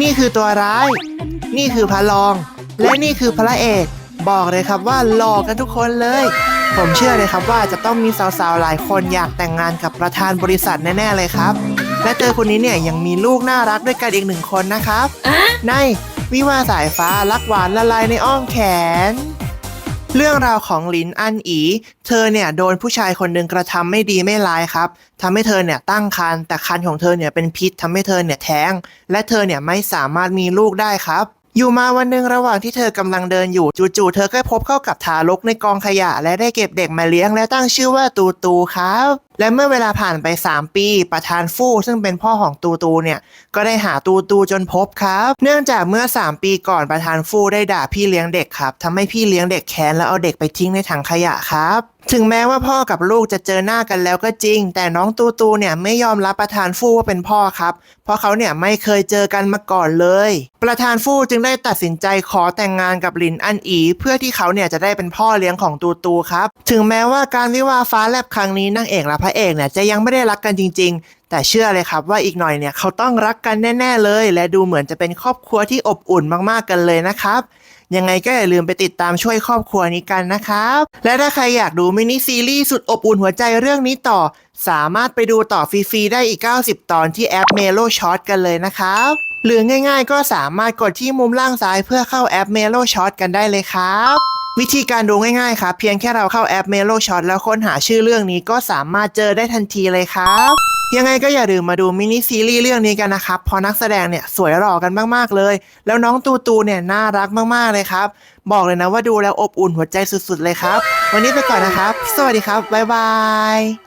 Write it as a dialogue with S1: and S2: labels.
S1: นี่คือตัวร้าย นี่คือพระรอง และนี่คือพระเอก บอกเลยครับว่าหลอกกันทุกคนเลย ผมเชื่อเลยครับว่าจะต้องมีสาวๆหลายคนอยากแต่งงานกับประธานบริษัทแน่ๆเลยครับ และเจอคนนี้เนี่ยยังมีลูกน่ารักด้วยกันอีกหนึ่งคนนะครับ ในวิวาห์สายฟ้ารักหวานละลายในอ้อมแขน เรื่องราวของลินอันอี เธอเนี่ยโดนผู้ชายคนหนึ่งกระทำไม่ดีไม่ร้ายครับทำให้เธอเนี่ยตั้งครรภ์แต่ครรภ์ของเธอเนี่ยเป็นพิษทำให้เธอเนี่ยแท้ง และเธอเนี่ยไม่สามารถมีลูกได้ครับ อยู่มาวันหนึ่งระหว่างที่เธอกำลังเดินอยู่จู่ๆเธอก็พบเข้ากับทารกในกองขยะ และได้เก็บเด็กมาเลี้ยงและตั้งชื่อว่าตูตูครับ และเมื่อเวลาผ่านไป 3 ปี ประธานฟู่ซึ่งเป็นพ่อของตูตูเนี่ยก็ได้หาตูตูจนพบครับ เนื่องจากเมื่อ 3 ปีก่อนประธานฟู่ได้ด่าพี่เลี้ยงเด็กครับทำให้พี่เลี้ยงเด็กแค้นแล้วเอาเด็กไปทิ้งในถังขยะครับ ถึงแม้ว่าพ่อกับลูกจะเจอหน้ากันแล้วก็จริง แต่น้องตูตูเนี่ยไม่ยอมรับประธานฟู่ว่าเป็นพ่อครับ เพราะเขาเนี่ยไม่เคยเจอกันมาก่อนเลย ประธานฟู่จึงได้ตัดสินใจขอแต่งงานกับลินอันอี เพื่อที่เขาเนี่ยจะได้เป็นพ่อเลี้ยงของตูตูครับ ถึงแม้ว่าการวิวาฟ้าแลบครั้งนี้นางเอกและพระเอกเนี่ยจะยังไม่ได้รักกันจริงๆ แต่เชื่อเลยครับว่าอีกหน่อยเนี่ยเขาต้องรักกันแน่ ๆ เลย และดูเหมือนจะเป็นครอบครัวที่อบอุ่นมากๆกันเลยนะครับ ยังไงก็อย่าลืมไปติดตามช่วยครอบครัวนี้กันนะครับ และถ้าใครอยากดูมินิซีรีส์สุดอบอุ่นหัวใจเรื่องนี้ต่อ สามารถไปดูต่อฟรีๆได้อีก 90 ตอนที่แอป m e l o Shot กันเลยนะครับหรือง่ายๆ ก็สามารถกดที่มุมล่างซ้ายเพื่อเข้าแอป m e l o Shot กันได้เลยครับวิธีการดูง่ายๆครับ เพียงแค่เราเข้าแอป m e l o Shot แล้วค้นหาชื่อเรื่องนี้ก็สามารถเจอได้ทันทีเลยครับ ยังไงก็อย่าลืมมาดูมินิซีรีส์เรื่องนี้กันนะครับเพอนักแสดงเนี่ยสวยหล่อกันมากๆเลย แล้วน้องตูตูเนี่ยน่ารักมากๆเลยครับ บอกเลยนะว่าดูแล้วอบอุ่นหัวใจสุดๆเลยครับ วันนี้ไปก่อนนะครับ สวัสดีครับบ๊ายบาย